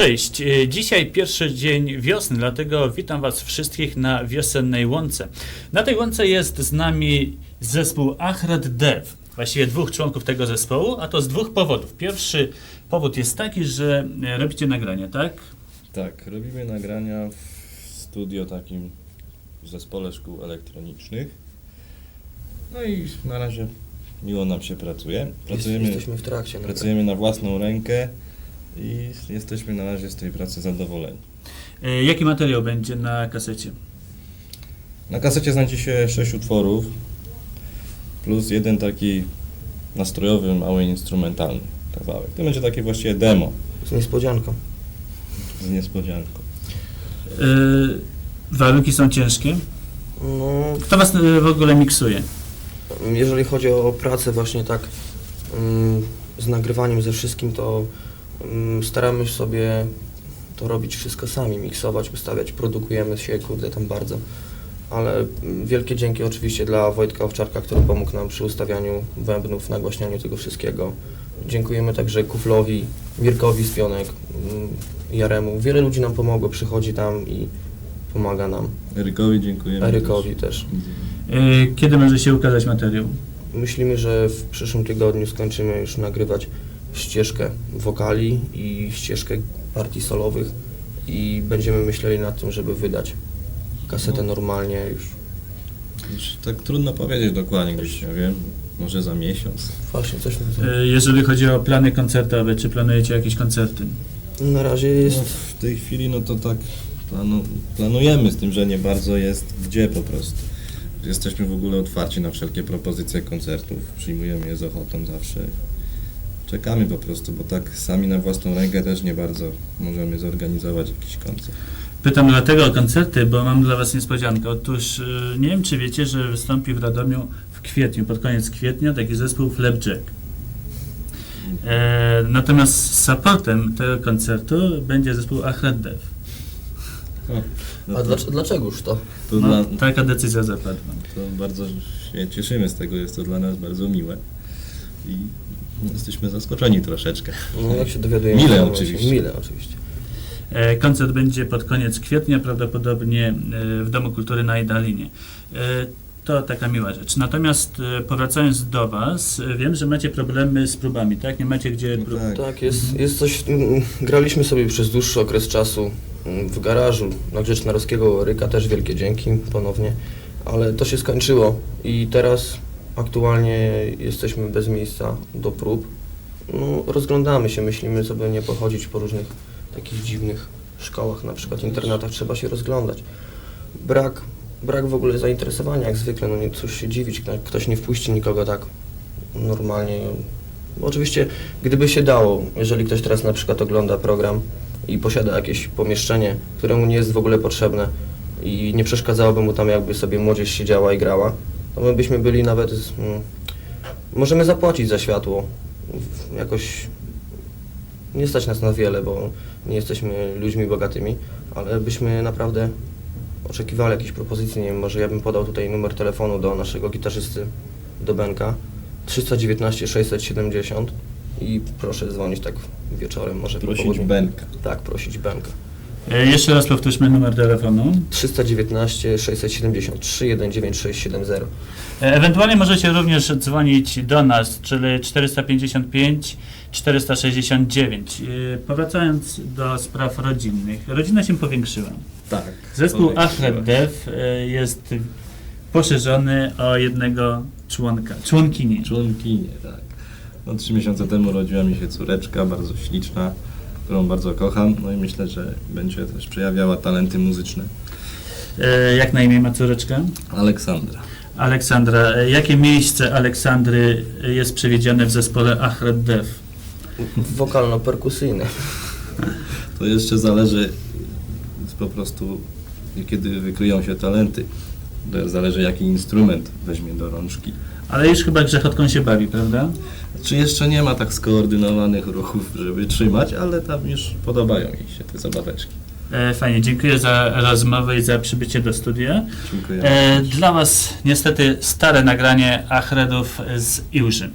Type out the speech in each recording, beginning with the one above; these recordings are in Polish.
Cześć, e, dzisiaj pierwszy dzień wiosny, dlatego witam Was wszystkich na wiosennej łące. Na tej łące jest z nami zespół Achrat Dev, właściwie dwóch członków tego zespołu, a to z dwóch powodów. Pierwszy powód jest taki, że e, robicie nagrania, tak? Tak, robimy nagrania w studio takim w zespole szkół elektronicznych. No i na razie miło nam się pracuje. Pracujemy, Jesteśmy w trakcie. pracujemy na własną rękę i jesteśmy na razie z tej pracy zadowoleni. E, Jaki materiał będzie na kasecie? Na kasecie znajdzie się sześć utworów plus jeden taki nastrojowy, mały instrumentalny kawałek. To będzie takie właściwie demo Z niespodzianką. z niespodzianką. E, Warunki są ciężkie. No, Kto Was e, w ogóle miksuje? jeżeli chodzi o pracę właśnie tak mm, z nagrywaniem ze wszystkim, to staramy się sobie to robić wszystko sami, miksować, ustawiać, produkujemy się, kurde, tam bardzo. Ale mm, wielkie dzięki oczywiście dla Wojtka Owczarka, który pomógł nam przy ustawianiu bębnów, nagłaśnianiu tego wszystkiego. Dziękujemy także Kuflowi, Mirkowi z Pionek, mm, Jaremu. Wiele ludzi nam pomogło, przychodzi tam i pomaga nam. Erykowi dziękujemy. Erykowi też. E, Kiedy może się ukazać materiał? Myślimy, że w przyszłym tygodniu skończymy już nagrywać ścieżkę wokali i ścieżkę partii solowych i będziemy myśleli nad tym, żeby wydać kasetę No. normalnie już. Już Tak trudno powiedzieć dokładnie, gdzieś nie wiem, może za miesiąc. Właśnie coś na to. E, Jeżeli chodzi o plany koncertowe, czy planujecie jakieś koncerty? Na razie jest No, w tej chwili no to tak planu, planujemy z tym, że nie bardzo jest gdzie po prostu. Jesteśmy w ogóle otwarci na wszelkie propozycje koncertów, przyjmujemy je z ochotą zawsze. Czekamy po prostu, bo tak sami na własną rękę też nie bardzo możemy zorganizować jakiś koncert. Pytam dlatego o koncerty, bo mam dla Was niespodziankę. Otóż y, nie wiem, czy wiecie, że wystąpi w Radomiu w kwietniu, pod koniec kwietnia, taki zespół Flapjack. E, natomiast supportem tego koncertu będzie zespół Dev. O, no A to, dlaczego, dlaczegoż to? to, No, dla, taka decyzja zapadła. to bardzo się cieszymy z tego, jest to dla nas bardzo miłe. I jesteśmy zaskoczeni troszeczkę. No, jak się dowiadujemy. Mile to oczywiście. Mile oczywiście. E, koncert będzie pod koniec kwietnia, prawdopodobnie e, w Domu Kultury na Idalinie. E, to taka miła rzecz. Natomiast powracając do Was, wiem, że macie problemy z próbami, tak? Nie macie gdzie No prób... tak. Tak, jest, jest coś. mm, Graliśmy sobie przez dłuższy okres czasu mm, w garażu na Grzecznorowskiego Ryka, też wielkie dzięki ponownie, ale to się skończyło i teraz aktualnie jesteśmy bez miejsca do prób. No, rozglądamy się, myślimy, żeby nie pochodzić po różnych takich dziwnych szkołach, na przykład internatach, trzeba się rozglądać. Brak, brak w ogóle zainteresowania, jak zwykle, no nie cóż się dziwić, kto- ktoś nie wpuści nikogo tak normalnie. Oczywiście, gdyby się dało, jeżeli ktoś teraz na przykład ogląda program i posiada jakieś pomieszczenie, które mu nie jest w ogóle potrzebne i nie przeszkadzałoby mu tam, jakby sobie młodzież siedziała i grała, to my byśmy byli nawet. mm, możemy zapłacić za światło. W- Jakoś nie stać nas na wiele, bo nie jesteśmy ludźmi bogatymi, ale byśmy naprawdę oczekiwali jakiejś propozycji. Nie wiem, może ja bym podał tutaj numer telefonu do naszego gitarzysty, do Benka. 319 670 i proszę dzwonić tak wieczorem, może po Prosić południu. Benka. Tak, prosić Benka. E, Jeszcze raz powtórzmy numer telefonu. 319 673 19670. E, Ewentualnie możecie również dzwonić do nas, czyli 455 469. E, Powracając do spraw rodzinnych. Rodzina się powiększyła. Tak. Zespół Achred Dev e, jest poszerzony o jednego członka, członkinię. Członkinie, tak. No, trzy miesiące temu rodziła mi się córeczka, bardzo śliczna, którą bardzo kocham. No i myślę, że będzie też przejawiała talenty muzyczne. E, Jak na imię ma córeczka? Aleksandra. Aleksandra. E, Jakie miejsce Aleksandry jest przewidziane w zespole Achred Dev? Wokalno-perkusyjne. To jeszcze zależy po prostu, kiedy wykryją się talenty. Zależy, jaki instrument weźmie do rączki. Ale już chyba grzechotką się bawi, prawda? Czy jeszcze nie ma tak skoordynowanych ruchów, żeby trzymać, ale tam już podobają jej się te zabaweczki. E, Fajnie, dziękuję za rozmowę i za przybycie do studia. Dziękuję. E, Dla Was niestety stare nagranie Achredów z Iłży.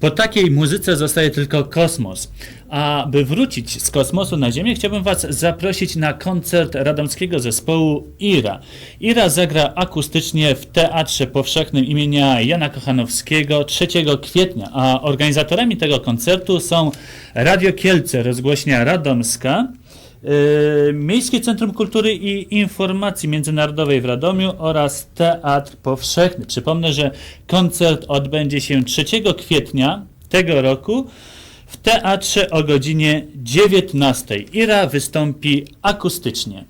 Po takiej muzyce zostaje tylko kosmos. A by wrócić z kosmosu na Ziemię, chciałbym Was zaprosić na koncert radomskiego zespołu IRA. IRA zagra akustycznie w Teatrze Powszechnym imienia Jana Kochanowskiego 3 kwietnia, a organizatorami tego koncertu są Radio Kielce, rozgłośnia Radomska, Miejskie Centrum Kultury i Informacji Międzynarodowej w Radomiu oraz Teatr Powszechny. Przypomnę, że koncert odbędzie się 3 kwietnia tego roku w teatrze o godzinie 19. Ira wystąpi akustycznie.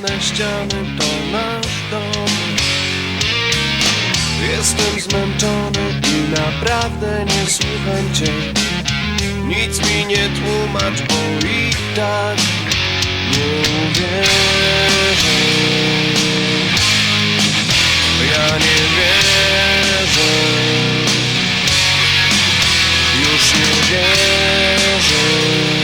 Brudne ściany to nasz dom. Jestem zmęczony i naprawdę nie słucham cię. Nic mi nie tłumacz, bo i tak nie uwierzę. Ja nie wierzę. Już nie wierzę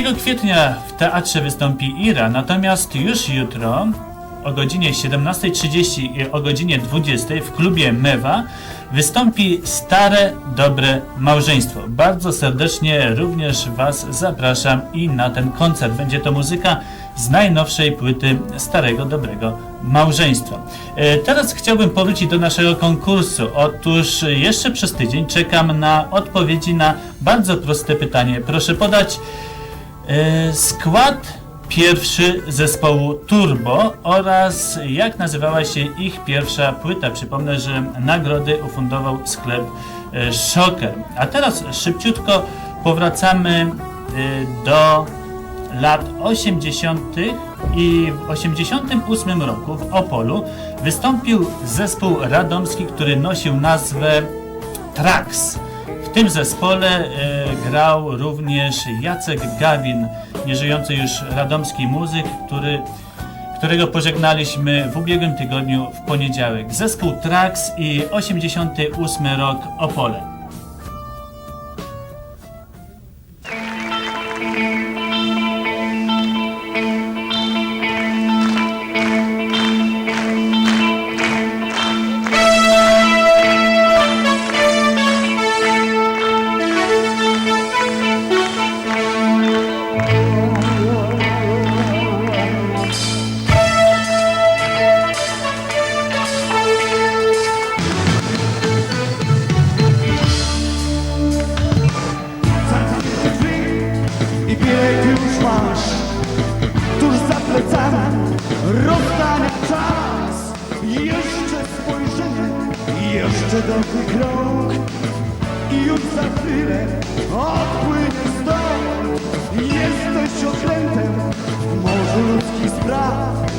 3 kwietnia w teatrze wystąpi Ira, natomiast już jutro o godzinie 17.30 i o godzinie 20.00 w klubie Mewa wystąpi Stare Dobre Małżeństwo. Bardzo serdecznie również Was zapraszam i na ten koncert. Będzie to muzyka z najnowszej płyty Starego Dobrego Małżeństwa. E, Teraz chciałbym powrócić do naszego konkursu. Otóż jeszcze przez tydzień czekam na odpowiedzi na bardzo proste pytanie. Proszę podać Skład pierwszy zespołu Turbo oraz jak nazywała się ich pierwsza płyta. Przypomnę, że nagrody ufundował sklep e, Shocker. A teraz szybciutko powracamy e, do lat 80. i w 88 roku w Opolu wystąpił zespół radomski, który nosił nazwę Trax. W tym zespole e, grał również Jacek Gawin, nieżyjący już radomski muzyk, który, którego pożegnaliśmy w ubiegłym tygodniu w poniedziałek. Zespół Trax i 88 rok Opole. Dobry krok I już za chwilę odpłyniesz stąd. Jesteś okrętem w morzu ludzkich spraw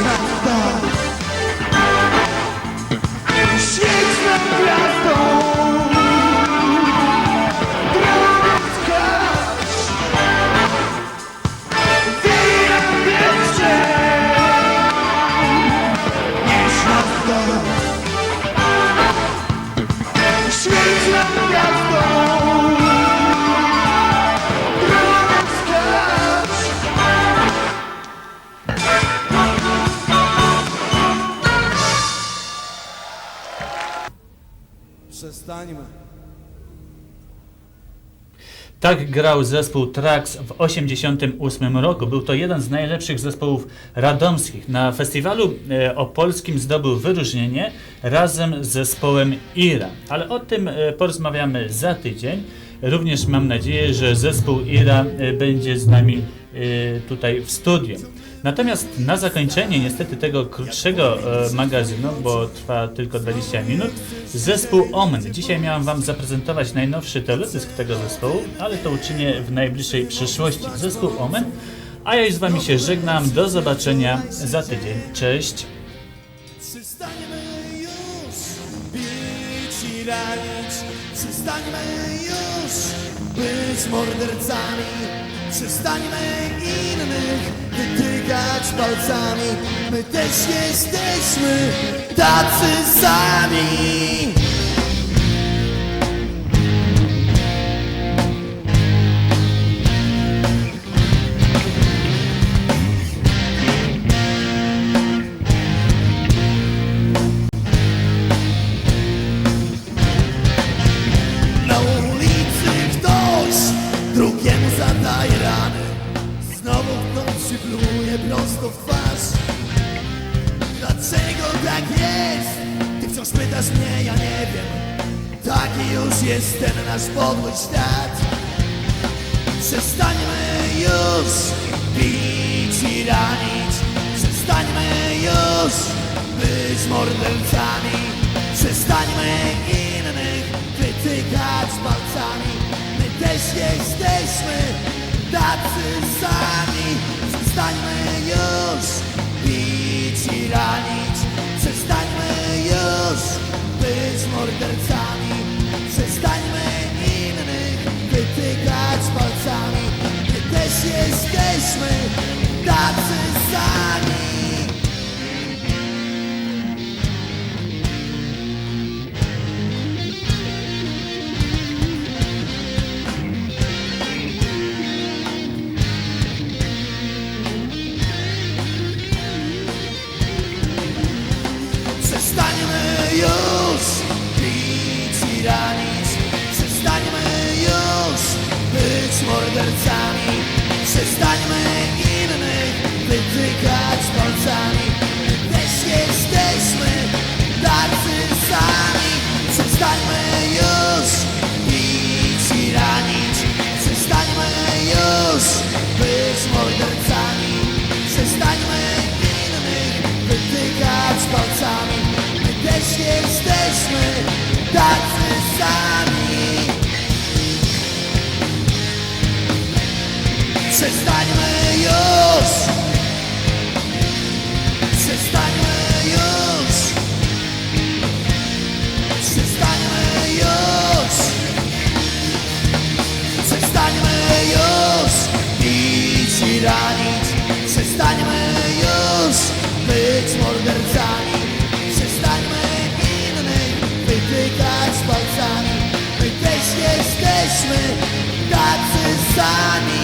Russia. Tak grał zespół Trax w 1988 roku. Był to jeden z najlepszych zespołów radomskich. Na festiwalu e, opolskim zdobył wyróżnienie razem z zespołem Ira. Ale o tym e, porozmawiamy za tydzień. Również mam nadzieję, że zespół Ira e, będzie z nami tutaj w studiu. Natomiast na zakończenie niestety tego krótszego e, magazynu, bo trwa tylko 20 minut, zespół Omen. Dzisiaj miałem Wam zaprezentować najnowszy teledysk tego zespołu, ale to uczynię w najbliższej przyszłości. Zespół Omen. A ja już z Wami się żegnam. Do zobaczenia za tydzień. Cześć. Ranić Przestańmy już być mordercami. Przestańmy innych wytykać palcami. My też jesteśmy tacy sami tak jest? Ty wciąż pytasz mnie, ja nie wiem. Taki już jest ten nasz podły świat. Przestańmy już bić i ranić. Przestańmy już być mordercami. Przestańmy innych wytykać palcami. My też jesteśmy tacy sami. Przestańmy już bić i ranić mordercami. Przestańmy innych wytykać palcami. My też jesteśmy tacy Przestańmy już. Przestańmy już. Przestańmy już. Przestańmy już. Bić i Przestańmy już. Być mordercami sunny